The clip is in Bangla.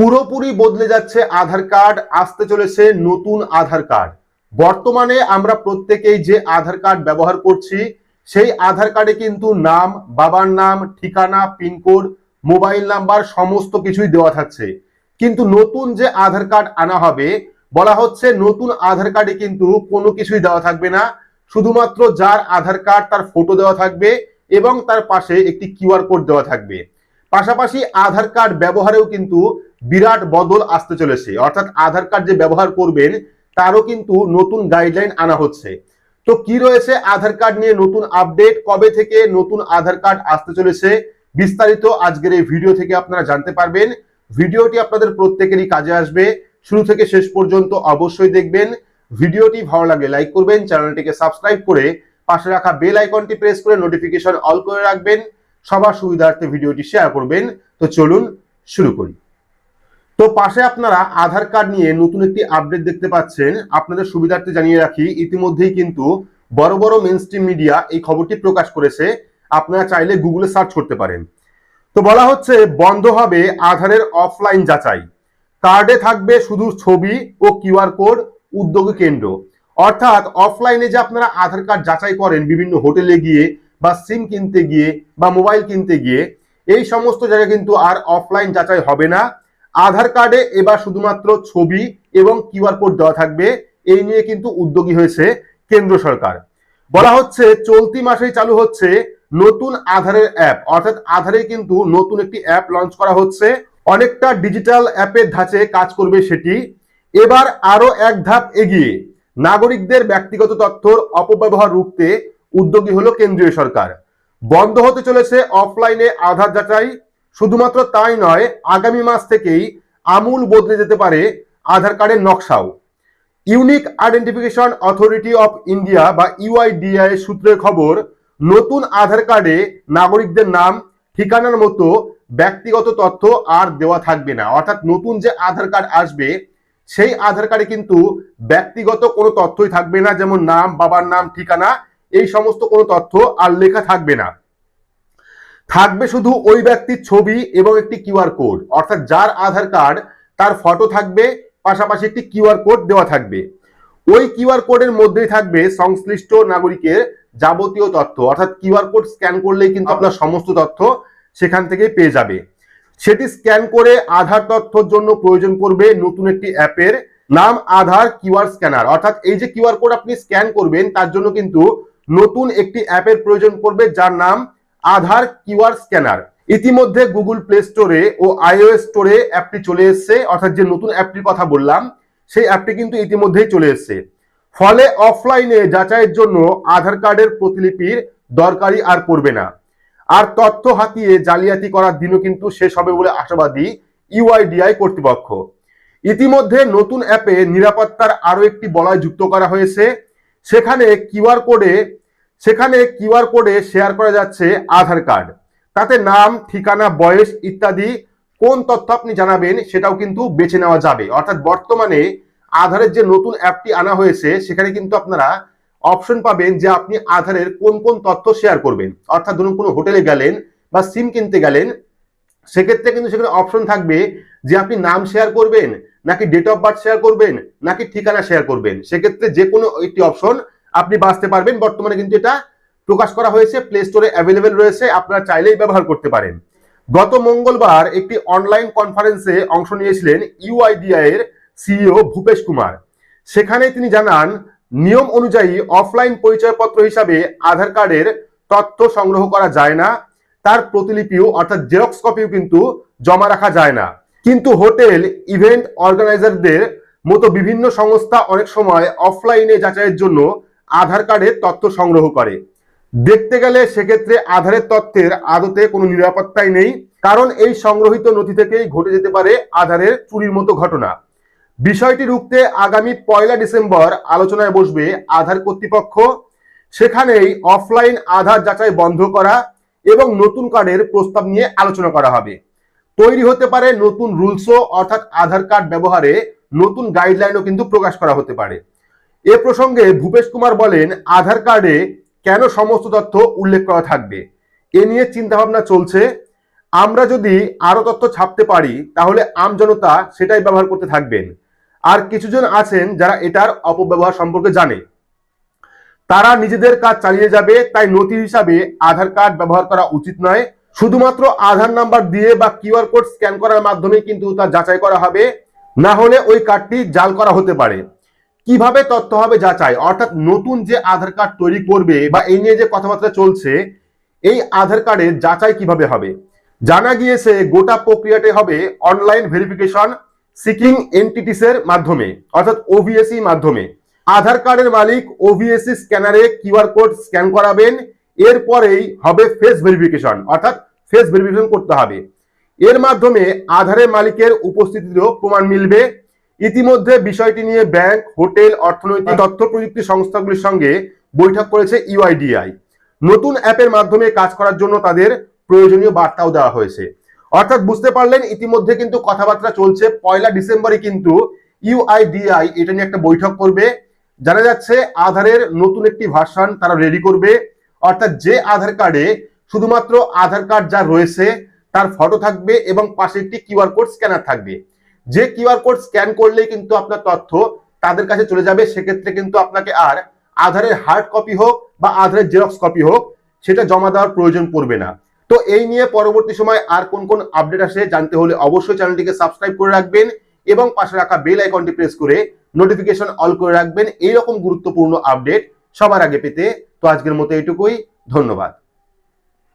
পুরোপুরি বদলে যাচ্ছে আধার কার্ড, আসতে চলেছে নতুন আধার কার্ড। বর্তমানে আমরা প্রত্যেকেই যে আধার কার্ড ব্যবহার করছি, সেই আধার কার্ডে কিন্তু নাম, বাবার নাম, ঠিকানা, পিনকোড, মোবাইল নাম্বার সমস্ত কিছুই দেওয়া থাকছে। কিন্তু নতুন যে আধার কার্ড আনা হবে, বলা হচ্ছে নতুন আধার কার্ডে কিন্তু কোনো কিছুই দেওয়া থাকবে না। শুধুমাত্র যার আধার কার্ড, তার ফটো দেওয়া থাকবে এবং তার পাশে একটি কিউআর কোড দেওয়া থাকবে। পাশাপাশি আধার কার্ড ব্যবহারেও কিন্তু বিরাট বদল আসতে চলেছে। অর্থাৎ আধার কার্ড যে ব্যবহার করবেন, তারও কিন্তু নতুন গাইডলাইন আনা হচ্ছে। তো কি রয়েছে আধার কার্ড নিয়ে নতুন আপডেট কবে থেকে নতুন আধার কার্ড আসতে চলেছে? বিস্তারিত আজকের এই ভিডিও থেকে আপনারা জানতে পারবেন। ভিডিওটি আপনাদের প্রত্যেকেরই কাজে আসবে। শুরু থেকে শেষ পর্যন্ত অবশ্যই দেখবেন। ভিডিওটি ভালো লাগলে লাইক করবেন, চ্যানেলটিকে সাবস্ক্রাইব করে পাশে রাখা বেল আইকনটি প্রেস করে নোটিফিকেশন অল করে রাখবেন। সবার সুবিধার্থে ভিডিওটি শেয়ার করবেন। তো চলুন শুরু করি। তো পাশে আপনারা আধার কার্ড নিয়ে নতুন একটি আপডেট দেখতে পাচ্ছেন। আপনাদের সুবিধার্থে জানিয়ে রাখি, ইতিমধ্যেই কিন্তু বড় বড় মেন মিডিয়া এই খবরটি প্রকাশ করেছে। আপনারা চাইলে গুগলে সার্চ করতে পারেন। তো বলা হচ্ছে, বন্ধ হবে আধারের অফলাইন যাচাই। কার্ডে থাকবে শুধু ছবি ও কিউআর কোড উদ্যোগ কেন্দ্র। অর্থাৎ অফলাইনে যে আপনারা আধার কার্ড যাচাই করেন, বিভিন্ন হোটেলে গিয়ে বা সিম কিনতে গিয়ে বা মোবাইল কিনতে গিয়ে, এই সমস্ত জায়গায় কিন্তু আর অফলাইন যাচাই হবে না। আধার কার্ডে এবার শুধুমাত্র ছবি এবং কিউআর কোড দেওয়া থাকবে। এই নিয়ে কিন্তু উদ্যোগী হয়েছে কেন্দ্র সরকার। বলা হচ্ছে, চলতি মাসেই চালু হচ্ছে নতুন আধারের অ্যাপ। অর্থাৎ আধারে কিন্তু নতুন একটি অ্যাপ লঞ্চ করা হচ্ছে। অনেকটা ডিজিটাল অ্যাপের ধাঁচে কাজ করবে সেটি। এবার আরও এক ধাপ এগিয়ে। নাগরিকদের ব্যক্তিগত তথ্যর অপব্যবহার রুখতে উদ্যোগী হলো কেন্দ্রীয় সরকার। বন্ধ হতে চলেছে অফলাইনে আধার যাচাই। শুধুমাত্র তাই নয়, আগামী মাস থেকেই আমূল বদলে যেতে পারে আধার কার্ডের নকশাও। Unique identification authority of India বা ইউআইডিআই সূত্রের খবর, নতুন আধার কার্ডে নাগরিকদের নাম, ঠিকানার মতো ব্যক্তিগত তথ্য আর দেওয়া থাকবে না। অর্থাৎ নতুন যে আধার কার্ড আসবে, সেই আধার কার্ডে কিন্তু ব্যক্তিগত কোনো তথ্যই থাকবে না, যেমন নাম, বাবার নাম, ঠিকানা, এই সমস্ত কোনো তথ্য আর লেখা থাকবে না। থাকবে শুধু ওই ব্যক্তির ছবি এবং একটি কিউআর কোড। অর্থাৎ যার আধার কার্ড, তার ফটো থাকবে, পাশাপাশি একটি কিউআর কোড দেওয়া থাকবে। ওই কিউআর কোডের মধ্যেই থাকবে সংশ্লিষ্ট নাগরিকের যাবতীয় তথ্য। অর্থাৎ কিউআর কোড স্ক্যান করলেই কিন্তু আপনার সমস্ত তথ্য সেখান থেকে পেয়ে যাবে। সেটি স্ক্যান করে আধার তথ্যর জন্য প্রয়োজন পড়বে নতুন একটি অ্যাপের নাম আধার কিউআর স্ক্যানার। অর্থাৎ এই যে কিউআর কোড আপনি স্ক্যান করবেন, তার জন্য কিন্তু নতুন একটি অ্যাপের প্রয়োজন পড়বে, যার নাম আধার কিউআর স্ক্যানার। ইতিমধ্যে গুগল প্লে স্টোরে ও আইওএস স্টোরে অ্যাপটি চলে এসেছে, অর্থাৎ যে নতুন অ্যাপটির কথা বললাম, সেই অ্যাপটি কিন্তু ইতিমধ্যেই চলে এসেছে। ফলে অফলাইনে যাচাইয়ের জন্য আধার কার্ডের প্রতিলিপির দরকারই আর পড়বে না। আর তথ্য হাতিয়ে জালিয়াতি করার দিনও কিন্তু শেষ হবে বলে আশাবাদী ইউআইডিআই কর্তৃপক্ষ। ইতিমধ্যে নতুন অ্যাপে নিরাপত্তার আরও একটি বলয় যুক্ত করা হয়েছে। সেখানে কিউআর কোডে সেখানে কিউআর কোডে শেয়ার করা যাচ্ছে আধার কার্ড। তাতে নাম, ঠিকানা, বয়স ইত্যাদি কোন তথ্য আপনি জানাবেন সেটাও কিন্তু বেছে নেওয়া যাবে। অর্থাৎ বর্তমানে আধারের যে নতুন অ্যাপটি আনা হয়েছে, সেখানে কিন্তু আপনারা অপশন পাবেন যে আপনি আধারের কোন কোন তথ্য শেয়ার করবেন। অর্থাৎ ধরুন কোনো হোটেলে গেলেন বা সিম কিনতে গেলেন, সেক্ষেত্রে কিন্তু সেখানে অপশন থাকবে যে আপনি নাম শেয়ার করবেন, নাকি ডেট অফ বার্থ শেয়ার করবেন, নাকি ঠিকানা শেয়ার করবেন। সেক্ষেত্রে যে কোনো একটি অপশন আপনি বাঁচতে পারবেন। বর্তমানে কিন্তু এটা প্রকাশ করা হয়েছে প্লে স্টোরে অ্যাভেলেবেল রয়েছে, আপনারা চাইলেই ব্যবহার করতে পারেন। গত মঙ্গলবার একটি অনলাইন কনফারেন্সে অংশ নিয়েছিলেন ইউআইডিআই এর সিইও ভূপেশ কুমার। সেখানে তিনি জানান, নিয়ম অনুযায়ী অফলাইন পরিচয়পত্র হিসাবে আধার কার্ডের তথ্য সংগ্রহ করা যায় না। তার প্রতিলিপিও, অর্থাৎ জেরক্স কপিও কিন্তু জমা রাখা যায় না। কিন্তু হোটেল ইভেন্ট অর্গানাইজারদের মতো বিভিন্ন সংস্থা অনেক সময় অফলাইনে যাচাইয়ের জন্য আধার কার্ডের তথ্য সংগ্রহ করে। দেখতে গেলে সেক্ষেত্রে আধারের তথ্যের আদতে কোনো নিরাপত্তাই নেই, কারণ এই সংগ্রহিত নথি থেকেই ঘটে যেতে পারে আধারের চুরির মতো ঘটনা। বিষয়টি রুখতে আগামী পয়লা ডিসেম্বর আলোচনায় বসবে আধার কর্তৃপক্ষ। সেখানেই অফলাইন আধার যাচাই বন্ধ করা এবং নতুন কার্ডের প্রস্তাব নিয়ে আলোচনা করা হবে। তৈরি হতে পারে নতুন রুলসও, অর্থাৎ আধার কার্ড ব্যবহারে নতুন গাইডলাইনও কিন্তু প্রকাশ করা হতে পারে। এ প্রসঙ্গে ভূপেশ কুমার বলেন, আধার কার্ডে কেন সমস্ত তথ্য উল্লেখ করা থাকবে? এ নিয়ে চিন্তাভাবনা চলছে। আমরা যদি আরও তথ্য ছাপতে পারি, তাহলে আমজনতা সেটাই ব্যবহার করতে থাকবেন। আর কিছুজন আছেন যারা এটার অপব্যবহার সম্পর্কে জানে। তারা নিজেদের কাজ চালিয়ে যাবে, তাই নথি হিসাবে আধার কার্ড ব্যবহার করা উচিত নয়। শুধুমাত্র আধার নাম্বার দিয়ে বা কিউআর কোড স্ক্যান করার মাধ্যমে কিন্তু তা যাচাই করা হবে। না হলে ওই কার্ডটি জাল করা হতে পারে। কীভাবে তথ্য হবে যাচাই অর্থাৎ নতুন যে আধার কার্ড তৈরি করবে বা এই নিয়ে যে কথাবার্তা চলছে, এই আধার কার্ডের যাচাই কীভাবে হবে? জানা গিয়েছে গোটা প্রক্রিয়াটি হবে অনলাইন ভেরিফিকেশন সিকিং এন্টিটিস এর মাধ্যমে, অর্থাৎ ওভিএসি মাধ্যমে। আধার কার্ডের মালিক ওভিএসি স্ক্যানারে কিউআর কোড স্ক্যান করাবেন, এরপরেই হবে ফেস ভেরিফিকেশন, অর্থাৎ ফেস ভেরিফিকেশন করতে হবে। এর মাধ্যমে আধারের মালিকের উপস্থিতিরও প্রমাণ মিলবে ইতিমধ্যে বিষয়টি নিয়ে ব্যাংক হোটেল অর্থনৈতিক তথ্য প্রযুক্তি সংস্থাগুলির সঙ্গে বৈঠক করেছে ইউআইডিআই। নতুন অ্যাপের মাধ্যমে কাজ করার জন্য তাদের প্রয়োজনীয় বার্তাও দেওয়া হয়েছে। অর্থাৎ বুঝতে পারলেন ইতিমধ্যে কিন্তু কথাবার্তা চলছে। পয়লা ডিসেম্বরে কিন্তু ইউআইডিআই এটা নিয়ে একটা বৈঠক করবে। জানা যাচ্ছে আধারের নতুন একটি ভার্সন তারা রেডি করবে। অর্থাৎ যে আধার কার্ডে শুধুমাত্র আধার কার্ড যা রয়েছে তার ফটো থাকবে এবং পাশে একটি কিউআর কোড স্ক্যানার থাকবে। যে কিউআর কোড স্ক্যান করলেই কিন্তু আপনার তথ্য তাদের কাছে চলে যাবে। সেক্ষেত্রে কিন্তু আপনাকে আর আধারের হার্ড কপি হোক বা আধারের জেরক্স কপি হোক, সেটা জমা দেওয়ার প্রয়োজন পড়বে না। তো এই নিয়ে পরবর্তী সময় আর কোন কোন আপডেট আসে জানতে হলে অবশ্যই চ্যানেলটিকে সাবস্ক্রাইব করে রাখবেন এবং পাশে রাখা বেল আইকনটি প্রেস করে নোটিফিকেশন অল করে রাখবেন। এইরকম গুরুত্বপূর্ণ আপডেট সবার আগে পেতে। তো আজকের মতো এইটুকুই। ধন্যবাদ।